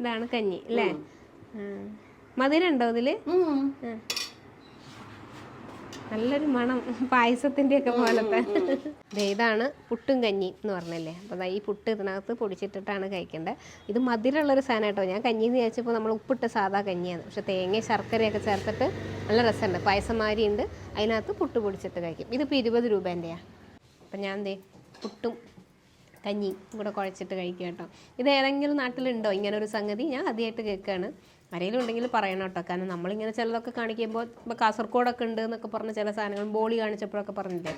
ഇതാണ് കഞ്ഞി അല്ലേ? മധുരം ഉണ്ടോ ഇതിൽ. നല്ലൊരു മണം പായസത്തിന്റെ ഒക്കെ പോലത്തെ ഇതാണ് പുട്ടും കഞ്ഞി എന്ന് പറഞ്ഞല്ലേ? അപ്പോൾ ഈ പുട്ട് ഇതിനകത്ത് പൊടിച്ചിട്ടിട്ടാണ് കഴിക്കേണ്ടത് ഇത് മധുരമുള്ളൊരു സാധനം കേട്ടോ. ഞാൻ കഞ്ഞി എന്ന് ചോദിച്ചപ്പോൾ നമ്മൾ ഉപ്പിട്ട് സാധാ കഞ്ഞിയാണ്. പക്ഷെ തേങ്ങ ശർക്കരയൊക്കെ ചേർത്തിട്ട് നല്ല രസമുണ്ട്. പായസം മാതിരി ഉണ്ട്. അതിനകത്ത് പുട്ട് പൊടിച്ചിട്ട് കഴിക്കും. ഇതിപ്പോൾ ഇരുപത് രൂപേന്റെയാണ് അപ്പം ഞാൻ എന്തേ പുട്ടും കഞ്ഞി കൂടെ കുഴച്ചിട്ട് കഴിക്കുക കേട്ടോ. ഇത് ഏതെങ്കിലും നാട്ടിലുണ്ടോ? ഇങ്ങനെ ഒരു സംഗതി ഞാൻ ആദ്യമായിട്ട് കേൾക്കുകയാണ് ആരെങ്കിലും ഉണ്ടെങ്കിൽ പറയണം കേട്ടോ. കാരണം നമ്മളിങ്ങനെ ചിലതൊക്കെ കാണിക്കുമ്പോൾ ഇപ്പോൾ കാസർഗോഡൊക്കെ ഉണ്ട് എന്നൊക്കെ പറഞ്ഞ ചില സാധനങ്ങൾ ബോളി കാണിച്ചപ്പോഴൊക്കെ പറഞ്ഞില്ലേ?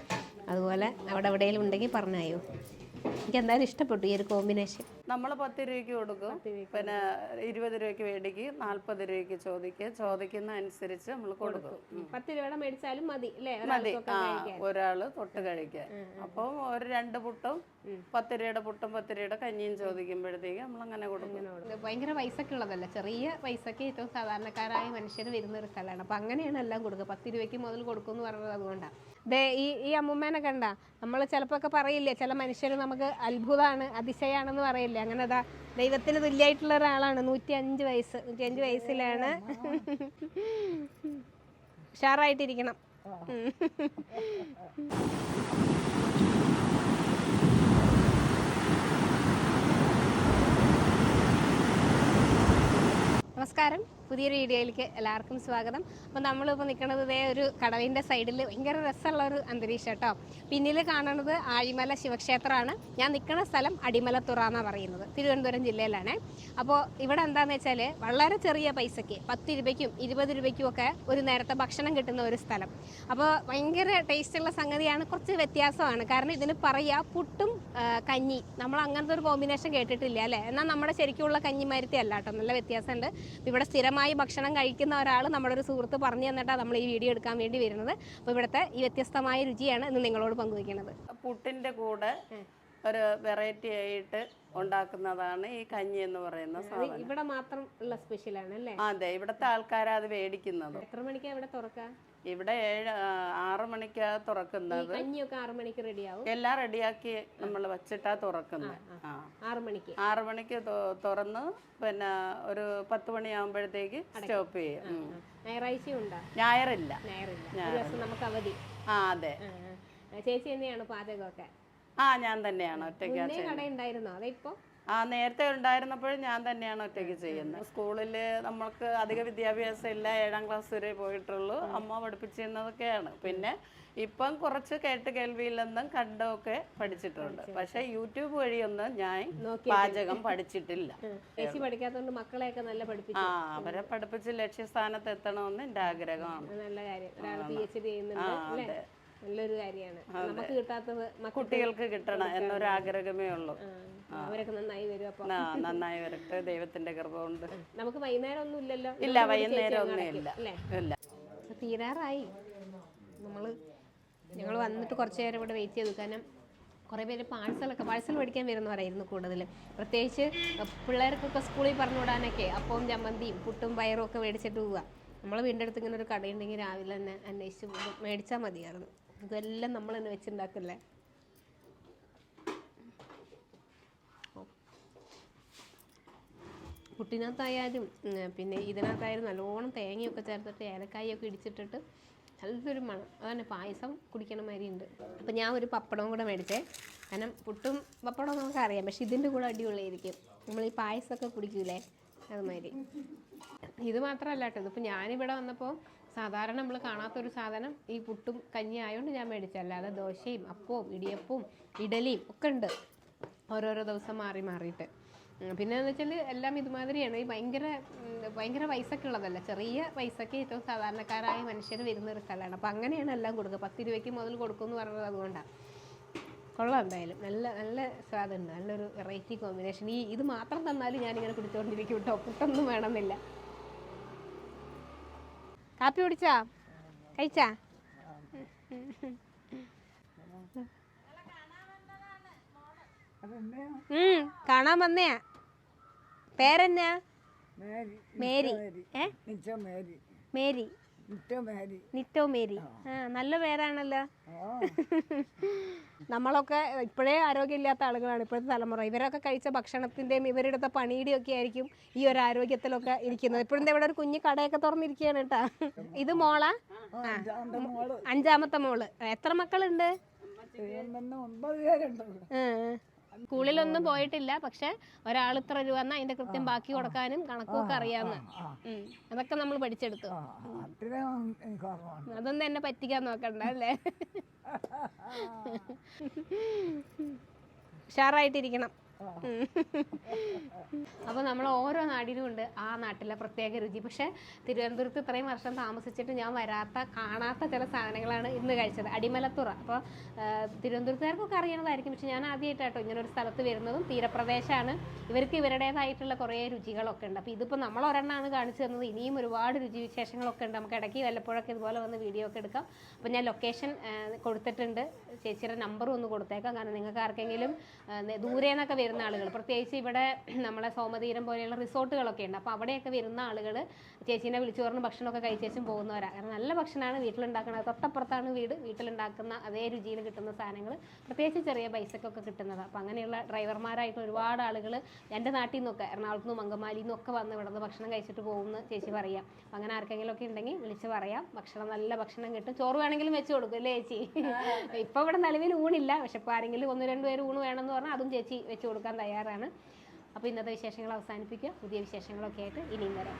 അതുപോലെ അവിടെ എവിടെയെങ്കിലും ഉണ്ടെങ്കിൽ പറഞ്ഞായോ എനിക്ക് എന്തായാലും ഇഷ്ടപ്പെട്ടു ഈ ഒരു കോമ്പിനേഷൻ നമ്മൾ പത്ത് രൂപയ്ക്ക് കൊടുക്കും. പിന്നെ ഇരുപത് രൂപയ്ക്ക് മേടിക്കും നാല്പത് രൂപയ്ക്ക് ചോദിക്കുക ചോദിക്കുന്ന അനുസരിച്ച് നമ്മൾ കൊടുക്കും. പത്ത് രൂപയുടെ മേടിച്ചാലും മതി മതി. ആ. ഒരാൾ തൊട്ട് കഴിക്കാൻ. അപ്പം ഒരു രണ്ട് പുട്ടും പത്ത് രൂപയുടെ പുട്ടും പത്ത് രൂപയുടെ കഞ്ഞിയും ചോദിക്കുമ്പോഴത്തേക്ക് നമ്മൾ അങ്ങനെ കൊടുക്കും. ഭയങ്കര പൈസക്ക് ഉള്ളതല്ല? ചെറിയ പൈസക്ക് ഏറ്റവും സാധാരണക്കാരായ മനുഷ്യർ വരുന്ന ഒരു സ്ഥലമാണ്. അപ്പം അങ്ങനെയാണ് എല്ലാം കൊടുക്കുക. പത്ത് രൂപയ്ക്ക് മുതൽ കൊടുക്കും എന്ന് പറഞ്ഞത് അതുകൊണ്ടാണ് ദേ ഈ ഈ അമ്മൂമ്മേനെ കണ്ട? നമ്മൾ ചിലപ്പോൾ ഒക്കെ പറയില്ലേ ചില മനുഷ്യർ നമുക്ക് അത്ഭുതമാണ് അതിശയാണെന്ന് പറയില്ലേ? അങ്ങനെ അതാ ദൈവത്തിന് തുല്യമായിട്ടുള്ള ഒരാളാണ് നൂറ്റി അഞ്ച് വയസ്സ് നൂറ്റി അഞ്ച് വയസ്സിലാണ് ഉഷാറായിട്ടിരിക്കണം നമസ്കാരം. പുതിയൊരു വീഡിയോയിലേക്ക് എല്ലാവർക്കും സ്വാഗതം. അപ്പോൾ നമ്മളിപ്പോൾ നിൽക്കുന്നത് ഇതേ ഒരു കടവിന്റെ സൈഡിൽ ഭയങ്കര രസമുള്ള ഒരു അന്തരീക്ഷം കേട്ടോ. പിന്നിൽ കാണുന്നത് ആഴിമല ശിവക്ഷേത്രമാണ്. ഞാൻ നിൽക്കുന്ന സ്ഥലം അടിമലത്തുറ എന്നാണ് പറയുന്നത്. തിരുവനന്തപുരം ജില്ലയിലാണ്. അപ്പോൾ ഇവിടെ എന്താണെന്ന് വെച്ചാൽ വളരെ ചെറിയ പൈസയ്ക്ക് പത്ത് രൂപയ്ക്കും ഇരുപത് രൂപയ്ക്കും ഒക്കെ ഒരു നേരത്തെ ഭക്ഷണം കിട്ടുന്ന ഒരു സ്ഥലം. അപ്പോൾ ഭയങ്കര ടേസ്റ്റുള്ള സംഗതിയാണ്. കുറച്ച് വ്യത്യാസമാണ്. കാരണം ഇതിന് പറയുക പുട്ടും കഞ്ഞി. നമ്മൾ അങ്ങനത്തെ ഒരു കോമ്പിനേഷൻ കേട്ടിട്ടില്ല അല്ലേ? എന്നാൽ നമ്മുടെ ശരിക്കുള്ള കഞ്ഞിമാരുത്തി അല്ല കേട്ടോ. നല്ല വ്യത്യാസമുണ്ട്. ഇവിടെ സ്ഥിരമായി ഭക്ഷണം കഴിക്കുന്ന ഒരാൾ നമ്മുടെ ഒരു സുഹൃത്ത് പറഞ്ഞു തന്നിട്ടാണ് നമ്മൾ ഈ വീഡിയോ എടുക്കാൻ വേണ്ടി വരുന്നത്. അപ്പോൾ ഇവിടുത്തെ ഈ വ്യത്യസ്തമായ രുചിയാണ് ഇന്ന് നിങ്ങളോട് പങ്കുവയ്ക്കുന്നത് പുട്ടിന്റെ കൂടെ ഒരു വെറൈറ്റി ആയിട്ട് ഉണ്ടാക്കുന്നതാണ് ഈ കഞ്ഞി എന്ന് പറയുന്ന സാധനം. ഇവിടെ മാത്രം ഉള്ള സ്പെഷ്യൽ ആണ് അല്ലേ അതെ ഇവിടുത്തെ ആൾക്കാരാ അത് മേടിക്കുന്നത് എത്ര മണിക്കാണ് ഇവിടെ തുറക്കുക ഇവിടെ ഏഴ് ആറ് മണിക്കാ തുറക്കുന്നത്. കഞ്ഞിയൊക്കെ ആറു മണിക്ക് റെഡിയാവും? എല്ലാം റെഡിയാക്കി നമ്മൾ വച്ചിട്ടാ തുറക്കുന്നത് ആറു മണിക്ക്? ആറ് മണിക്ക് തുറന്ന് പിന്നെ ഒരു പത്ത് മണിയാകുമ്പോഴത്തേക്ക് സ്റ്റോപ്പ് ചെയ്യും. ഉം. ഉണ്ടോ? ഞായറില്ല. ഞായറില്ല. നമുക്ക് അവധി. ആ അതെ. ചേച്ചി തന്നെയാണ് പാചകമൊക്കെ? ആ ഞാൻ തന്നെയാണ്. ഒറ്റയ്ക്ക് കട ഉണ്ടായിരുന്നോ? അതെ ഇപ്പൊ? ആ നേരത്തെ ഉണ്ടായിരുന്നപ്പോഴും ഞാൻ തന്നെയാണ് ഒറ്റയ്ക്ക് ചെയ്യുന്നത്. സ്കൂളിൽ നമ്മൾക്ക് അധിക വിദ്യാഭ്യാസം ഇല്ല ഏഴാം ക്ലാസ് വരെ പോയിട്ടുള്ളൂ. അമ്മ പഠിപ്പിച്ചിരുന്നതൊക്കെയാണ്. പിന്നെ ഇപ്പം കുറച്ച് കേട്ട് കേൾവിയിൽ നിന്നും കണ്ടൊക്കെ പഠിച്ചിട്ടുണ്ട്. പക്ഷെ യൂട്യൂബ് വഴിയൊന്നും ഞാൻ പാചകം പഠിച്ചിട്ടില്ല. ചേച്ചി പഠിക്കാത്തതുകൊണ്ട് മക്കളെയൊക്കെ നല്ല പഠിപ്പിച്ചു. ആ അവരെ പഠിപ്പിച്ച് ലക്ഷ്യസ്ഥാനത്ത് എത്തണമെന്ന് എന്റെ ആഗ്രഹമാണ്. നല്ല കാര്യം. ഒരാൾ പി എച്ച് ഡി ചെയ്യുന്നുണ്ട്. നല്ലൊരു കാര്യമാണ്. നമുക്ക് കിട്ടാത്തത് കുട്ടികൾക്ക് കിട്ടണം എന്നൊരു ആഗ്രഹമേ ഉള്ളൂ. അവരൊക്കെ നന്നായി വരും അപ്പൊ. നന്നായി വരട്ടെ. ദൈവത്തിന്റെ കൃപ കൊണ്ട് നമുക്ക് വൈകുന്നേരം ഒന്നും ഇല്ലല്ലോ. ഇല്ല വൈകുന്നേരം ഒന്നും ഇല്ല. അല്ലേ? ഇല്ല. തീരാറായി. നമ്മൾ ഞങ്ങൾ വന്നിട്ട് കുറച്ച് നേരം ഇവിടെ വെയിറ്റ് ചെയ്തു. കാരണം കുറേ പേര് പാഴ്സലൊക്കെ പാഴ്സൽ മേടിക്കാൻ വരുന്നവരായിരുന്നു കൂടുതൽ പ്രത്യേകിച്ച് പിള്ളേർക്കൊക്കെ സ്കൂളിൽ പറഞ്ഞു വിടാനൊക്കെ അപ്പവും ചമ്മന്തിയും പുട്ടും പയറും ഒക്കെ മേടിച്ചിട്ട് പോവുക നമ്മൾ വീടിന്റെ അടുത്ത് ഇങ്ങനെ ഒരു കടയുണ്ടെങ്കിൽ രാവിലെ തന്നെ അന്വേഷിച്ച് മേടിച്ചാൽ മതിയായിരുന്നു. ഇതെല്ലാം നമ്മൾ തന്നെ വെച്ചുണ്ടാക്കില്ലേ? പുട്ടിനകത്തായാലും പിന്നെ ഇതിനകത്തായാലും നല്ലോണം തേങ്ങയൊക്കെ ചേർത്തിട്ട് ഏലക്കായൊക്കെ ഇടിച്ചിട്ടിട്ട് നല്ലൊരു മണം. അതന്നെ പായസം കുടിക്കണ മാതിരി ഉണ്ട്. അപ്പം ഞാൻ ഒരു പപ്പടവും കൂടെ മേടിച്ചേ. കാരണം പുട്ടും പപ്പടവും നമുക്ക് അറിയാം. പക്ഷെ ഇതിന്റെ കൂടെ അടിപൊളിയായിരിക്കും. നമ്മൾ ഈ പായസമൊക്കെ കുടിക്കൂലേ? അതുമാതിരി. ഇത് മാത്രമല്ല കേട്ടോ. ഇതിപ്പോൾ ഞാനിവിടെ വന്നപ്പോൾ സാധാരണ നമ്മൾ കാണാത്തൊരു സാധനം ഈ പുട്ടും കഞ്ഞി ആയതുകൊണ്ട് ഞാൻ മേടിച്ചല്ലാതെ ദോശയും അപ്പവും ഇടിയപ്പവും ഇഡലിയും ഒക്കെ ഉണ്ട്. ഓരോരോ ദിവസം മാറി മാറിയിട്ട്. പിന്നെ എന്ന് വെച്ചാൽ എല്ലാം ഇതുമാതിരിയാണ്. ഈ ഭയങ്കര ഭയങ്കര പൈസക്ക് ഉള്ളതല്ല. ചെറിയ പൈസക്ക് ഏറ്റവും സാധാരണക്കാരായ മനുഷ്യർ വരുന്ന ഒരു സ്ഥലമാണ് അപ്പോൾ അങ്ങനെയാണ് എല്ലാം കൊടുക്കുക പത്ത് രൂപയ്ക്ക് മുതൽ കൊടുക്കും എന്ന് പറഞ്ഞത് അതുകൊണ്ടാണ് കൊള്ളാം എന്തായാലും. നല്ല നല്ല സ്വാദുണ്ട് നല്ലൊരു വെറൈറ്റി കോമ്പിനേഷൻ. ഈ ഇത് മാത്രം തന്നാലും ഞാനിങ്ങനെ കുടിച്ചുകൊണ്ടിരിക്കും കേട്ടോ. പുട്ടൊന്നും വേണമെന്നില്ല. കാപ്പി കുടിച്ചാ? കഴിച്ചാ? കാണാൻ വന്നയാ. പേരെന്നാ? മേരി. മേരി. ഏ? മേരി. നിറ്റോ മേരി. ആ. നല്ല പേരാണല്ലോ. നമ്മളൊക്കെ ഇപ്പോഴേ ആരോഗ്യമില്ലാത്ത ആളുകളാണ് ഇപ്പോഴത്തെ തലമുറ. ഇവരൊക്കെ കഴിച്ച ഭക്ഷണത്തിന്റെയും ഇവരെടുത്ത പണിയുടെയും ഒക്കെ ആയിരിക്കും ഈ ഒരു ആരോഗ്യത്തിലൊക്കെ ഇരിക്കുന്നത്. ഇപ്പോഴത്തെ ഇവിടെ ഒരു കുഞ്ഞു കടയൊക്കെ തുറന്നിരിക്കുകയാണ് കേട്ടാ. ഇത് മോളാ? അഞ്ചാമത്തെ മോൾ. എത്ര മക്കളുണ്ട്? പേരുണ്ട്. ആ. സ്കൂളിലൊന്നും പോയിട്ടില്ല പക്ഷെ ഒരാൾ ഇത്ര രൂപ എന്നാൽ അതിന്റെ കൃത്യം ബാക്കി കൊടുക്കാനും കണക്കൊക്കെ അറിയാന്ന്. അതൊക്കെ നമ്മൾ പഠിച്ചെടുത്തു അതൊന്നും എന്നെ പറ്റിക്കാൻ നോക്കണ്ട അല്ലേ ഉഷാറായിട്ടിരിക്കണം അപ്പോൾ നമ്മൾ ഓരോ നാടിനും ഉണ്ട് ആ നാട്ടിലെ പ്രത്യേക രുചി. പക്ഷേ തിരുവനന്തപുരത്ത് ഇത്രയും വർഷം താമസിച്ചിട്ട് ഞാൻ വരാത്ത കാണാത്ത ചില സാധനങ്ങളാണ് ഇന്ന് കഴിച്ചത്. അടിമലത്തുറ. അപ്പോൾ തിരുവനന്തപുരത്തുകാർക്കൊക്കെ അറിയണതായിരിക്കും. പക്ഷെ ഞാൻ ആദ്യമായിട്ടാട്ടോ ഇങ്ങനെ ഒരു സ്ഥലത്ത് വരുന്നതും തീരപ്രദേശമാണ് ഇവർക്ക് ഇവരുടേതായിട്ടുള്ള കുറേ രുചികളൊക്കെ ഉണ്ട്. അപ്പോൾ ഇതിപ്പോൾ നമ്മൾ ഒരെണ്ണമാണ് കാണിച്ചു തന്നത്. ഇനിയും ഒരുപാട് രുചി വിശേഷങ്ങളൊക്കെ ഉണ്ട്. നമുക്ക് ഇടയ്ക്ക് വല്ലപ്പോഴൊക്കെ ഇതുപോലെ വന്ന് വീഡിയോ ഒക്കെ എടുക്കാം. അപ്പോൾ ഞാൻ ലൊക്കേഷൻ കൊടുത്തിട്ടുണ്ട്. ചേച്ചിയുടെ നമ്പറും ഒന്ന് കൊടുത്തേക്കാം. കാരണം നിങ്ങൾക്ക് ആർക്കെങ്കിലും ദൂരെ നിന്നൊക്കെ വരുന്ന ആളുകൾ. പ്രത്യേകിച്ച് ഇവിടെ നമ്മളെ സോമതീരം പോലെയുള്ള റിസോർട്ടുകളൊക്കെ ഉണ്ട്. അപ്പോൾ അവിടെയൊക്കെ വരുന്ന ആളുകൾ ചേച്ചീനെ വിളിച്ചു പറഞ്ഞ് ഭക്ഷണമൊക്കെ കഴിച്ചേച്ചും പോകുന്നവരാണ് കാരണം നല്ല ഭക്ഷണമാണ് വീട്ടിലുണ്ടാക്കുന്നത് തൊട്ടപ്പുറത്താണ് വീട്. വീട്ടിലുണ്ടാക്കുന്ന അതേ രുചിയിൽ കിട്ടുന്ന സാധനങ്ങൾ. പ്രത്യേകിച്ച് ചെറിയ പൈസക്കൊക്കെ കിട്ടുന്നത്. അപ്പോൾ അങ്ങനെയുള്ള ഡ്രൈവർമാരായിട്ട് ഒരുപാട് ആളുകൾ എന്റെ നാട്ടിൽ നിന്നൊക്കെ എറണാകുളത്ത് നിന്നും അങ്കമാലിയിൽ നിന്നൊക്കെ വന്ന് ഇവിടെ നിന്ന് ഭക്ഷണം കഴിച്ചിട്ട് പോകുമെന്ന് ചേച്ചി പറയാം. അപ്പം അങ്ങനെ ആർക്കെങ്കിലും ഒക്കെ ഉണ്ടെങ്കിൽ വിളിച്ച് പറയാം. ഭക്ഷണം നല്ല ഭക്ഷണം കിട്ടും. ചോറ് വേണമെങ്കിലും വെച്ച് കൊടുക്കും അല്ലേ ചേച്ചി? ഇപ്പോൾ ഇവിടെ നിലവിൽ ഊണില്ല. പക്ഷെ ഇപ്പോൾ ആരെങ്കിലും ഒന്ന് രണ്ട് പേര് ഊണ് വേണമെന്ന് പറഞ്ഞാൽ അതും ചേച്ചി വെച്ച് കൊടുക്കാൻ തയ്യാറാണ്. അപ്പോൾ ഇന്നത്തെ വിശേഷങ്ങൾ അവസാനിപ്പിക്കുക. പുതിയ വിശേഷങ്ങളൊക്കെ ആയിട്ട് ഇനിയും വരാം.